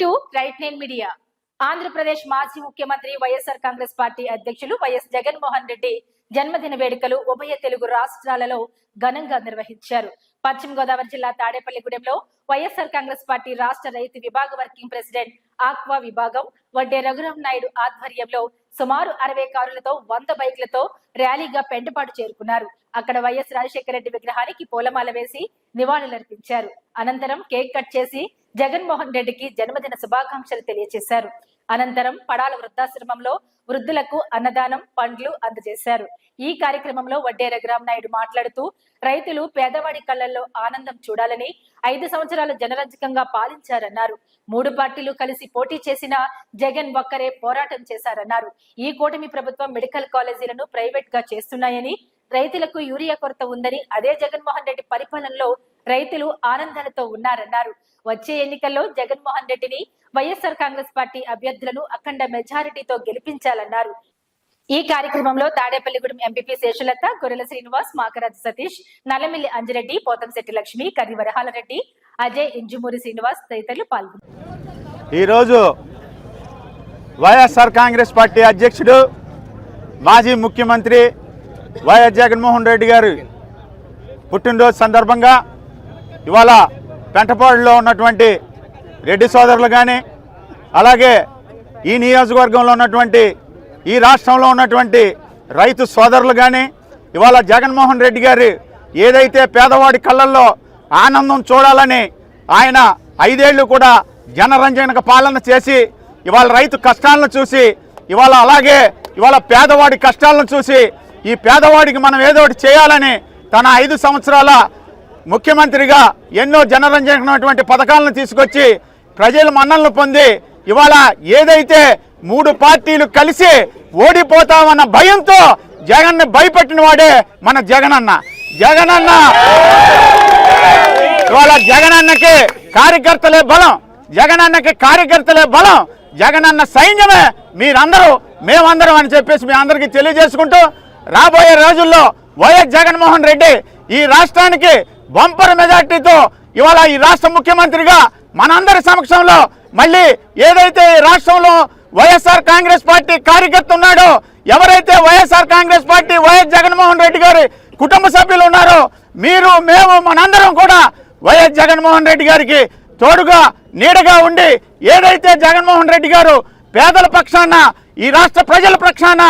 To right nine media. Andhra Pradesh మాజీ ముఖ్యమంత్రి YSR Congress party అధ్యక్షులు వైఎస్ జగన్మోహన్ రెడ్డి జన్మదిన వేడుకలు ఉభయ తెలుగు రాష్ట్రాలలో ఘనంగా నిర్వహించారు. పశ్చిమ గోదావరి జిల్లా తాడేపల్లిగూడెంలో వైఎస్ఆర్ కాంగ్రెస్ పార్టీ రాష్ట్ర రైతు విభాగ వర్కింగ్ ప్రెసిడెంట్ ఆక్వా విభాగం వడ్డే రఘురాం నాయుడు ఆధ్వర్యంలో సుమారు అరవై కారులతో వంద బైక్లతో ర్యాలీగా పెంటపాటు చేరుకున్నారు. అక్కడ వైఎస్ రాజశేఖర రెడ్డి విగ్రహానికి పూలమాల వేసి నివాళులర్పించారు. అనంతరం కేక్ కట్ చేసి జగన్మోహన్ రెడ్డికి జన్మదిన శుభాకాంక్షలు తెలియజేశారు అనంతరం పడాల వృద్ధాశ్రమంలో వృద్ధులకు అన్నదానం పండ్లు అందజేశారు. ఈ కార్యక్రమంలో వడ్డే రఘురాం నాయుడు మాట్లాడుతూ రైతులు పేదవాడి కళ్ళల్లో ఆనందం చూడాలని ఐదు సంవత్సరాలు జనరంజకంగా పాలించారన్నారు. మూడు పార్టీలు కలిసి పోటీ చేసిన జగన్ ఒక్కరే పోరాటం చేశారన్నారు. ఈ కూటమి ప్రభుత్వం మెడికల్ కాలేజీలను ప్రైవేట్గా చేస్తున్నాయని రైతులకు యూరియా కొరత ఉందని అదే జగన్మోహన్ రెడ్డి పరిపాలనలో రైతులు ఆనందాలతో ఉన్నారన్నారు. వచ్చే ఎన్నికల్లో జగన్మోహన్ రెడ్డిని వైఎస్ఆర్ కాంగ్రెస్ పార్టీ అభ్యర్థులను అఖండ మెజారిటీతో గెలిపించాలన్నారు. ఈ కార్యక్రమంలో తాడేపల్లిగూడెం ఎంపీపీ శేషలత గొర్రెల శ్రీనివాస్ మాకరాజు సతీష్ నల్లమిల్లి అంజిరెడ్డి పోతంశెట్టి లక్ష్మి కర్రి వరహాలరెడ్డి అజయ్ ఇంజుమూరి శ్రీనివాస్ తదితరులు పాల్గొన్నారు. ఈరోజు వైఎస్ఆర్ కాంగ్రెస్ పార్టీ అధ్యక్షుడు మాజీ ముఖ్యమంత్రి వైఎస్ జగన్మోహన్ రెడ్డి గారు పుట్టినరోజు సందర్భంగా ఇవాళ పెంటపాడులో ఉన్నటువంటి రెడ్డి సోదరులు కానీ అలాగే ఈ నియోజకవర్గంలో ఉన్నటువంటి ఈ రాష్ట్రంలో ఉన్నటువంటి రైతు సోదరులు కానీ ఇవాళ జగన్మోహన్ రెడ్డి గారి ఏదైతే పేదవాడి కళ్ళల్లో ఆనందం చూడాలని ఆయన ఐదేళ్ళు కూడా జనరంజనక పాలన చేసి ఇవాళ రైతు కష్టాలను చూసి ఇవాళ అలాగే ఇవాళ పేదవాడి కష్టాలను చూసి ఈ పేదవాడికి మనం ఏదో ఒకటి చేయాలని తన ఐదు సంవత్సరాల ముఖ్యమంత్రిగా ఎన్నో జనరంజనటువంటి పథకాలను తీసుకొచ్చి ప్రజల మన్నలను పొంది ఇవాళ ఏదైతే మూడు పార్టీలు కలిసి ఓడిపోతామన్న భయంతో జగన్ని భయపెట్టిన వాడే మన జగనన్న. జగనన్న! ఇవాళ జగనన్నకి కార్యకర్తలే బలం. జగనన్నకి కార్యకర్తలే బలం. జగనన్న సైన్యమే మీరందరూ మేమందరం అని చెప్పేసి మీ అందరికీ తెలియజేసుకుంటూ రాబోయే రోజుల్లో వైఎస్ జగన్మోహన్ రెడ్డి ఈ రాష్ట్రానికి బంపర్ మెజార్టీతో ఇవాళ ఈ రాష్ట్ర ముఖ్యమంత్రిగా మనందరి సమక్షంలో మళ్ళీ ఏదైతే ఈ రాష్ట్రంలో వైఎస్ఆర్ కాంగ్రెస్ పార్టీ కార్యకర్త ఉన్నాడో ఎవరైతే YSR Congress party YS Jaganmohan Reddy గారి కుటుంబ సభ్యులు ఉన్నారో మీరు మేము మనందరం కూడా వైఎస్ జగన్మోహన్ రెడ్డి గారికి తోడుగా నీడగా ఉండి ఏదైతే జగన్మోహన్ రెడ్డి గారు పేదల పక్షాన ఈ రాష్ట్ర ప్రజల పక్షాన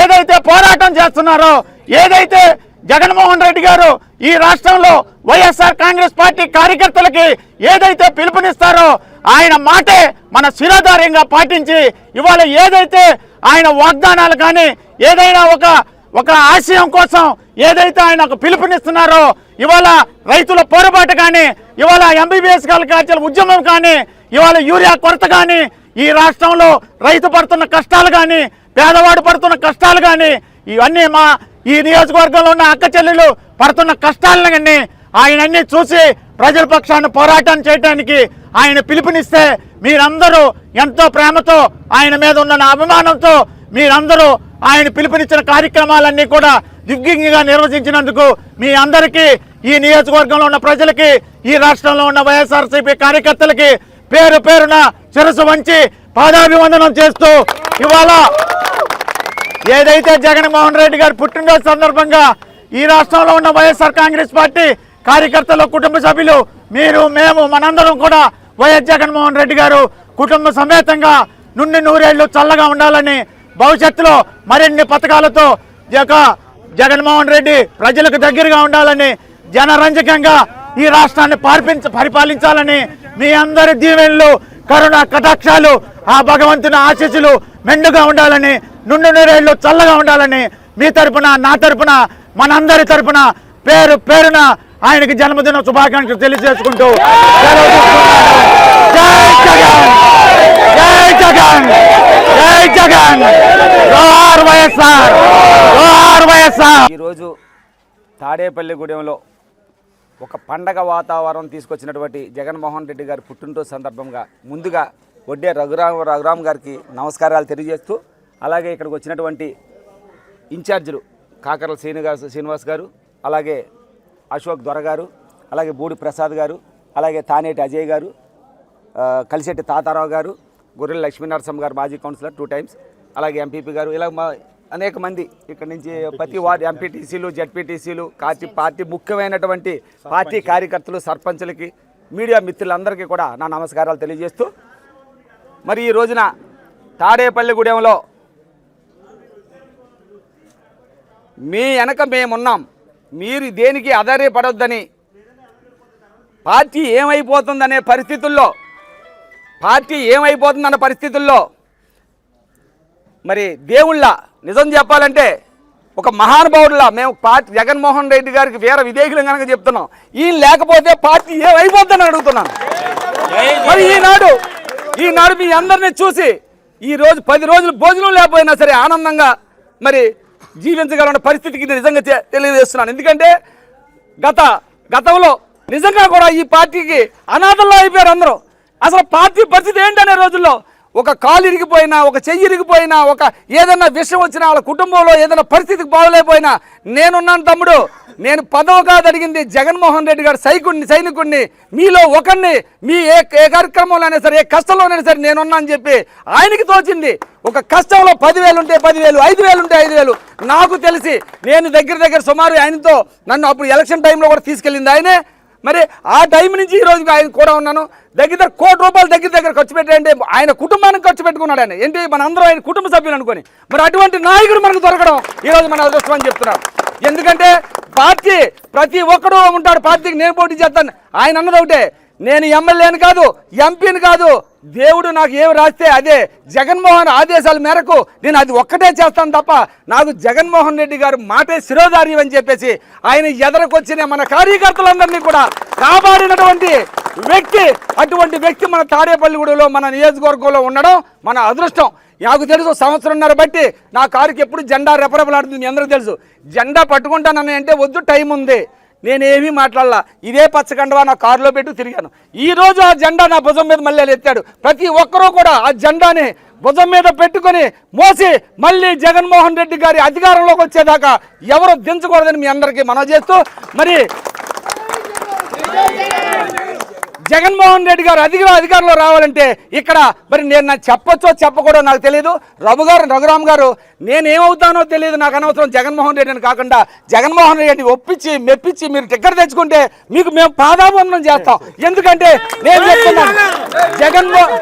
ఏదైతే పోరాటం చేస్తున్నారో ఏదైతే జగన్మోహన్ రెడ్డి గారు ఈ రాష్ట్రంలో వైఎస్ఆర్ కాంగ్రెస్ పార్టీ కార్యకర్తలకి ఏదైతే పిలుపునిస్తారో ఆయన మాటే మన శిరోధార్యంగా పాటించి ఇవాళ ఏదైతే ఆయన వాగ్దానాలు కానీ ఏదైనా ఒక ఒక ఆశయం కోసం ఏదైతే ఆయన ఒక పిలుపునిస్తున్నారో ఇవాళ రైతుల పొరపాటు కానీ ఇవాళ ఎంబీబీఎస్ కాల్చాల ఉద్యమం కానీ ఇవాళ యూరియా కొరత కానీ ఈ రాష్ట్రంలో రైతు పడుతున్న కష్టాలు కానీ పేదవాడు పడుతున్న కష్టాలు కానీ ఇవన్నీ మా ఈ నియోజకవర్గంలో ఉన్న అక్క చెల్లెలు పడుతున్న కష్టాలను కానీ ఆయన అన్ని చూసి ప్రజల పక్షాన్ని పోరాటం చేయడానికి ఆయన పిలుపునిస్తే మీరందరూ ఎంతో ప్రేమతో ఆయన మీద ఉన్న అభిమానంతో మీరందరూ ఆయన పిలుపునిచ్చిన కార్యక్రమాలన్నీ కూడా దిగ్విజయంగా నిర్వహించినందుకు మీ అందరికీ ఈ నియోజకవర్గంలో ఉన్న ప్రజలకి ఈ రాష్ట్రంలో ఉన్న వైఎస్ఆర్సీపీ కార్యకర్తలకి పేరు పేరున శిరసు వంచి పాదాభివందనం చేస్తూ ఇవాళ ఏదైతే జగన్మోహన్ రెడ్డి గారి పుట్టినరోజు సందర్భంగా ఈ రాష్ట్రంలో ఉన్న వైఎస్ఆర్ కాంగ్రెస్ పార్టీ కార్యకర్తలు కుటుంబ సభ్యులు మీరు మేము మనందరం కూడా వైఎస్ జగన్మోహన్ రెడ్డి గారు కుటుంబ సమేతంగా నుండి నూరేళ్ళు చల్లగా ఉండాలని భవిష్యత్తులో మరిన్ని పథకాలతో యొక్క జగన్మోహన్ రెడ్డి ప్రజలకు దగ్గరగా ఉండాలని జనరంజకంగా ఈ రాష్ట్రాన్ని పార్పించ పరిపాలించాలని మీ అందరి దీవెనలు కరుణ కటాక్షాలు ఆ భగవంతుని ఆశీస్సులు మెండుగా ఉండాలని నుండు నూరేళ్ళు చల్లగా ఉండాలని మీ తరపున నా తరపున మనందరి తరపున పేరు పేరున ఆయనకి జన్మదిన శుభాకాంక్షలు తెలియజేసుకుంటూ సెలవు తీసుకుంటున్నాను. జై జగన్ జై జగన్ జై జగన్ జోహార్ వైఎస్ఆర్ జోహార్ వైఎస్ఆర్ ఈరోజు తాడేపల్లిగూడెంలో ఒక పండగ వాతావరణం తీసుకొచ్చినటువంటి జగన్మోహన్ రెడ్డి గారి పుట్టినరోజు సందర్భంగా ముందుగా వడ్డే రఘురామ రఘురామ్ గారికి నమస్కారాలు తెలియజేస్తూ అలాగే ఇక్కడికి వచ్చినటువంటి ఇన్ఛార్జీలు కాకరల శ్రీనివాస్ శ్రీనివాస్ గారు అలాగే అశోక్ దొర గారు అలాగే బూడి ప్రసాద్ గారు అలాగే తానేటి అజయ్ గారు కలిసెట్టి తాతారావు గారు గొర్రెల లక్ష్మీనరసింహ గారు మాజీ కౌన్సిలర్ టూ టైమ్స్ అలాగే ఎంపీపీ గారు ఇలా మా అనేక మంది ఇక్కడ నుంచి ప్రతి వార్డు ఎంపీటీసీలు జడ్పీటీసీలు పార్టీ పార్టీ ముఖ్యమైనటువంటి పార్టీ కార్యకర్తలు సర్పంచులకి మీడియా మిత్రులందరికీ కూడా నా నమస్కారాలు తెలియజేస్తూ మరి ఈ రోజున తాడేపల్లిగూడెంలో మీ వెనక మేమున్నాం. మీరు దేనికి ఆధారపడొద్దని? పార్టీ ఏమైపోతుందనే పరిస్థితుల్లో పార్టీ ఏమైపోతుందన్న పరిస్థితుల్లో మరి దేవుళ్ళ నిజం చెప్పాలంటే ఒక మహానుభావుడులా మేము పార్టీ జగన్మోహన్ రెడ్డి గారికి వేరే విధేయులం కనుక చెప్తున్నాం. ఈయన లేకపోతే పార్టీ ఏమైపోతుందని అడుగుతున్నాను. మరి ఈనాడు ఈనాడు మీ అందరిని చూసి ఈ రోజు పది రోజులు భోజనం లేకపోయినా సరే ఆనందంగా మరి జీవించగలన్న పరిస్థితికి నిజంగా తెలియజేస్తున్నాను. ఎందుకంటే గత గతంలో నిజంగా కూడా ఈ పార్టీకి అనాథల్లో అయిపోయారు అందరూ. అసలు పార్టీ పరిస్థితి ఏంటనే రోజుల్లో ఒక కాలు ఇరిగిపోయినా ఒక చెయ్యి ఇరిగిపోయినా ఒక ఏదైనా విషయం వచ్చినా వాళ్ళ కుటుంబంలో ఏదైనా పరిస్థితికి బాగలేకపోయినా నేనున్నాను తమ్ముడు. నేను పదవ కాదు అడిగింది జగన్మోహన్ రెడ్డి గారు సైకుడిని సైనికుడిని మీలో ఒకరిని మీ ఏ ఏ కార్యక్రమంలోనైనా సరే ఏ కష్టంలోనైనా సరే నేనున్నా అని చెప్పి ఆయనకి తోచింది. ఒక కష్టంలో పదివేలు ఉంటే పదివేలు ఐదు వేలు ఉంటే ఐదు వేలు నాకు తెలిసి నేను దగ్గర దగ్గర సుమారు ఆయనతో నన్ను అప్పుడు ఎలక్షన్ టైంలో కూడా తీసుకెళ్ళింది ఆయనే. మరి ఆ టైం నుంచి ఈ రోజుకి ఆయన కూడా ఉన్నాను. దగ్గర కోటి రూపాయలు దగ్గర దగ్గర ఖర్చు పెట్టండి ఆయన కుటుంబానికి ఖర్చు పెట్టుకున్నాడు ఆయన. ఏంటి? మన అందరూ ఆయన కుటుంబ సభ్యులు అనుకొని. మరి అటువంటి నాయకుడు మనకు దొరకడం ఈరోజు మన అదృష్టం అని చెప్తున్నాం ఎందుకంటే పార్టీ ప్రతి ఒక్కడు ఉంటాడు పార్టీకి. నేను పోటీ చేస్తాను. ఆయన అన్నది ఒకటే. నేను ఎమ్మెల్యేని కాదు ఎంపీని కాదు దేవుడు నాకు ఏమి రాస్తే అదే జగన్మోహన్ ఆదేశాల మేరకు నేను అది ఒక్కటే చేస్తాను తప్ప నాకు జగన్మోహన్ రెడ్డి గారు మాటే శిరోధార్యం అని చెప్పేసి ఆయన ఎదరకొచ్చిన మన కార్యకర్తలందరినీ కూడా కాపాడినటువంటి వ్యక్తి అటువంటి వ్యక్తి మన తాడేపల్లిగూడలో మన నియోజకవర్గంలో ఉండడం మన అదృష్టం. నాకు తెలుసు సంవత్సరంన్నర బట్టి నా కారుకి ఎప్పుడు జెండా రెపరెపలాడుతుంది మీ అందరికీ తెలుసు. జెండా పట్టుకుంటానని అంటే వద్దు టైం ఉంది. నేనేమీ మాట్లాడాల. ఇదే పచ్చకండవా నా కారులో పెట్టు తిరిగాను. ఈ రోజు ఆ జెండా నా భుజం మీద మళ్ళీ ఎత్తాడు. ప్రతి ఒక్కరూ కూడా ఆ జెండాని భుజం మీద పెట్టుకొని మోసి మళ్ళీ జగన్మోహన్ రెడ్డి గారి అధికారంలోకి వచ్చేదాకా ఎవరు దించకూడదని మీ అందరికీ మనం చేస్తూ మరి జగన్మోహన్ రెడ్డి గారు అధిక అధికారంలో రావాలంటే ఇక్కడ మరి నేను నాకు చెప్పొచ్చో చెప్పకూడదో నాకు తెలియదు రఘు గారు రఘురామ్ గారు నేను ఏమవుతానో తెలియదు నాకు అనవసరం జగన్మోహన్ రెడ్డిని కాకుండా జగన్మోహన్ రెడ్డిని ఒప్పించి మెప్పించి మీరు టిక్కెట్ తెచ్చుకుంటే మీకు మేము పాదాబంధనం చేస్తాం. ఎందుకంటే నేను చెప్తున్నాను జగన్మోహన్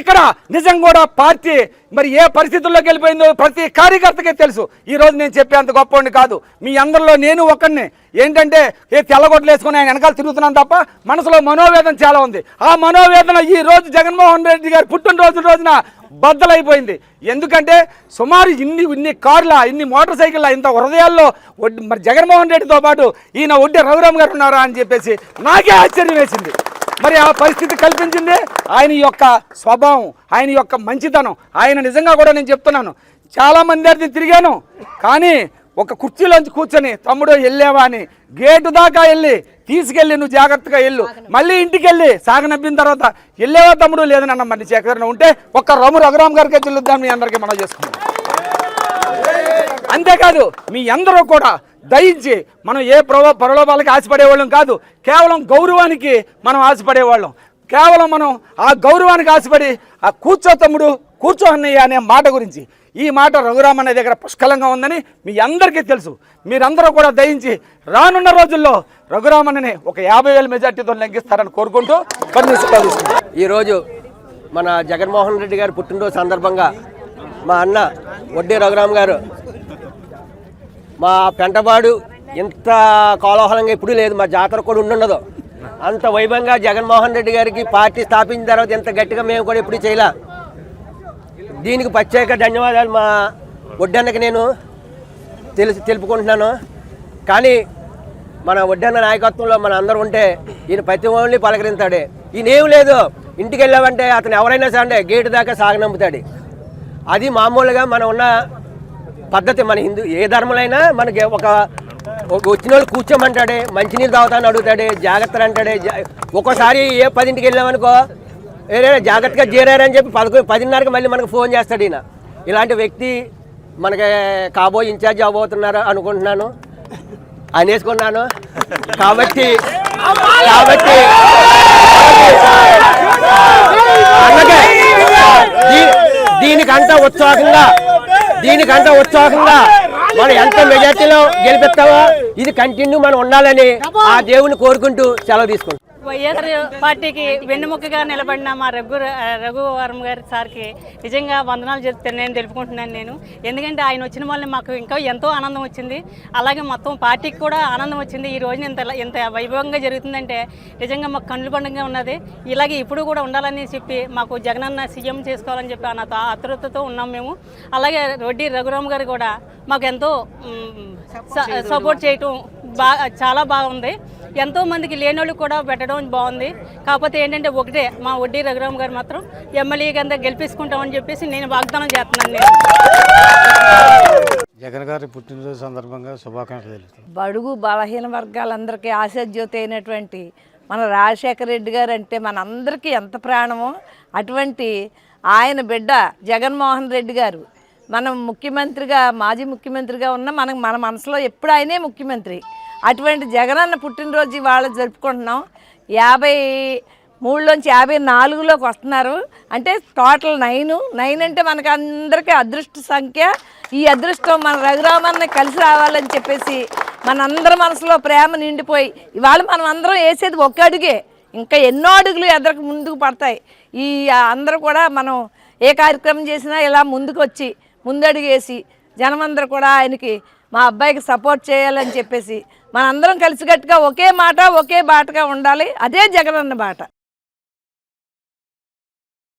ఇక్కడ నిజం కూడా పార్టీ మరి ఏ పరిస్థితుల్లోకి వెళ్ళిపోయిందో ప్రతి కార్యకర్తకే తెలుసు. ఈ రోజు నేను చెప్పేంత గొప్పవాడిని కాదు. మీ అందరిలో నేను ఒక్కడిని ఏంటంటే ఏ తెల్లగొడ్లు వేసుకుని ఆయన వెనకాల తిరుగుతున్నాను తప్ప మనసులో మనోవేదన చాలా ఉంది. ఆ మనోవేదన ఈ రోజు జగన్మోహన్ రెడ్డి గారి పుట్టినరోజు రోజున బద్దలైపోయింది. ఎందుకంటే సుమారు ఇన్ని ఇన్ని కార్ల ఇన్ని మోటార్ సైకిళ్ళ ఇంత హృదయాల్లో మరి జగన్మోహన్ రెడ్డితో పాటు ఈయన ఒడ్డి రఘురామ్ గారు ఉన్నారా అని చెప్పేసి నాకే ఆశ్చర్యం వేసింది. మరి ఆ పరిస్థితి కల్పించింది? ఆయన యొక్క స్వభావం ఆయన యొక్క మంచితనం ఆయన నిజంగా కూడా నేను చెప్తున్నాను. చాలా మంది దగ్గర తిరిగాను. కానీ ఒక కుర్చీలోంచి కూర్చొని తమ్ముడు వెళ్ళావా అని. గేటు దాకా వెళ్ళి తీసుకెళ్ళి నువ్వు జాగ్రత్తగా వెళ్ళు. మళ్ళీ ఇంటికి వెళ్ళి సాగనప్పిన తర్వాత వెళ్ళేవా తమ్ముడు లేదని అన్న మరి చేకరణ ఉంటే ఒక్క రము రఘురామ్ గారికే చెల్లుద్దాం మీ అందరికీ మనం చేసుకుందాం. అంతేకాదు మీ అందరూ కూడా దయించి మనం ఏ ప్రవ పరలోపాలకి ఆశపడేవాళ్ళం కాదు కేవలం గౌరవానికి మనం ఆశపడేవాళ్ళం. కేవలం మనం ఆ గౌరవానికి ఆశపడి ఆ కూర్చో తమ్ముడు కూర్చో అన్నయ్య అనే మాట గురించి. ఈ మాట రఘురామన్న దగ్గర పుష్కలంగా ఉందని మీ అందరికీ తెలుసు. మీరందరూ కూడా దయించి రానున్న రోజుల్లో రఘురామన్నని ఒక యాభై వేల మెజార్టీతో లెంకిస్తారని కోరుకుంటూ కొన్ని ఈరోజు మన జగన్మోహన్ రెడ్డి గారు పుట్టినరోజు సందర్భంగా మా అన్న వడ్డీ రఘురామ్ గారు మా పెంటబాడు ఇంత కోలాహలంగా ఎప్పుడూ లేదు మా జాతర కూడా ఉండుండదు. అంత వైభవంగా జగన్మోహన్ రెడ్డి గారికి పార్టీ స్థాపించిన తర్వాత ఇంత గట్టిగా మేము కూడా ఎప్పుడు చేయలే. దీనికి ప్రత్యేక ధన్యవాదాలు మా ఒడ్డన్నకి నేను తెలిసి తెలుపుకుంటున్నాను. కానీ మన ఒడ్డన్న నాయకత్వంలో మన అందరూ ఉంటే ఈయన ప్రతి ఓన్లీ పలకరింతాడు ఈయన ఏం లేదు ఇంటికి వెళ్ళామంటే అతను ఎవరైనా సరే గేటు దాకా సాగనంపుతాడు. అది మామూలుగా మనం ఉన్న పద్ధతి మన హిందూ ఏ ధర్మలైనా మనకి ఒక వచ్చిన వాళ్ళు కూర్చోమంటాడే మంచినీళ్ళు తాగుతాను అడుగుతాడే జాగ్రత్తలు అంటాడే ఒక్కోసారి ఏ పదింటికి వెళ్ళామనుకో ఏరే జాగ్రత్తగా చేరారని చెప్పి పదకొ పదిన్నరకి మళ్ళీ మనకు ఫోన్ చేస్తాడు ఈయన. ఇలాంటి వ్యక్తి మనకి కాబోయే ఇన్ఛార్జ్ అవబోతున్నారు అనుకుంటున్నాను. అనేసుకున్నాను. కాబట్టి కాబట్టి అందుకే దీ- దీనికంటే ఉత్సాహంగా దీనికంటే ఉత్సాహంగా మనం ఎంత మెజార్టీలో గెలిపిస్తామో ఇది కంటిన్యూ మనం ఉండాలని ఆ దేవుని కోరుకుంటూ సెలవు తీసుకుంటాం వైఎస్ఆర్ పార్టీకి వెన్నుముక్కగా నిలబడిన మా రఘు రఘువరం గారి సార్కి నిజంగా వందనాలు చెప్తే నేను తెలుపుకుంటున్నాను నేను. ఎందుకంటే ఆయన వచ్చిన వల్ల మాకు ఇంకా ఎంతో ఆనందం వచ్చింది. అలాగే మొత్తం పార్టీకి కూడా ఆనందం వచ్చింది. ఈ రోజున ఇంత ఇంత వైభవంగా జరుగుతుందంటే నిజంగా మాకు కళ్ళు పండుగగా ఉన్నది. ఇలాగే ఇప్పుడు కూడా ఉండాలని చెప్పి మాకు జగనన్న సీఎం చేసుకోవాలని చెప్పి అన్న ఆతృతతో ఉన్నాం మేము. అలాగే రొడ్డి రఘురామ్ గారు కూడా మాకు ఎంతో స- సపోర్ట్ చేయటం బాగా చాలా బాగుంది. ఎంతో మందికి లేనోళ్ళు కూడా పెట్టడం బాగుంది. కాకపోతే ఏంటంటే ఒకటే మా వడ్డీ రఘురామ్ గారు మాత్రం ఎమ్మెల్యే కింద గెలిపించుకుంటామని చెప్పేసి నేను వాగ్దానం చేస్తున్నాను నేను. జగన్ గారి పుట్టినరోజు సందర్భంగా శుభాకాంక్షలు బడుగు బలహీన వర్గాలందరికీ ఆశాజ్యోతి అయినటువంటి మన రాజశేఖర రెడ్డి గారు అంటే మనందరికీ ఎంత ప్రాణమో అటువంటి ఆయన బిడ్డ జగన్మోహన్ రెడ్డి గారు. మనం ముఖ్యమంత్రిగా మాజీ ముఖ్యమంత్రిగా ఉన్న మనం మన మనసులో ఎప్పుడు ఆయనే ముఖ్యమంత్రి. అటువంటి జగనన్న పుట్టినరోజు ఇవాళ జరుపుకుంటున్నాం. యాభై మూడులోంచి యాభై నాలుగులోకి వస్తున్నారు. అంటే టోటల్ నైన్. నైన్ అంటే మనకు అందరికీ అదృష్ట సంఖ్య. ఈ అదృష్టం మన రఘురామన్న కలిసి రావాలని చెప్పేసి మనందరి మనసులో ప్రేమ నిండిపోయి ఇవాళ మనం అందరం వేసేది ఒక్క అడుగే. ఇంకా ఎన్నో అడుగులు ఎదరకు ముందుకు పడతాయి. ఈ అందరూ కూడా మనం ఏ కార్యక్రమం చేసినా ఇలా ముందుకు వచ్చి ముందడుగు వేసి జనమందరూ కూడా ఆయనకి మా అబ్బాయికి సపోర్ట్ చేయాలని చెప్పేసి మనందరం కలిసికట్టుగా ఒకే మాట ఒకే బాటగా ఉండాలి. అదే జగనన్న బాట.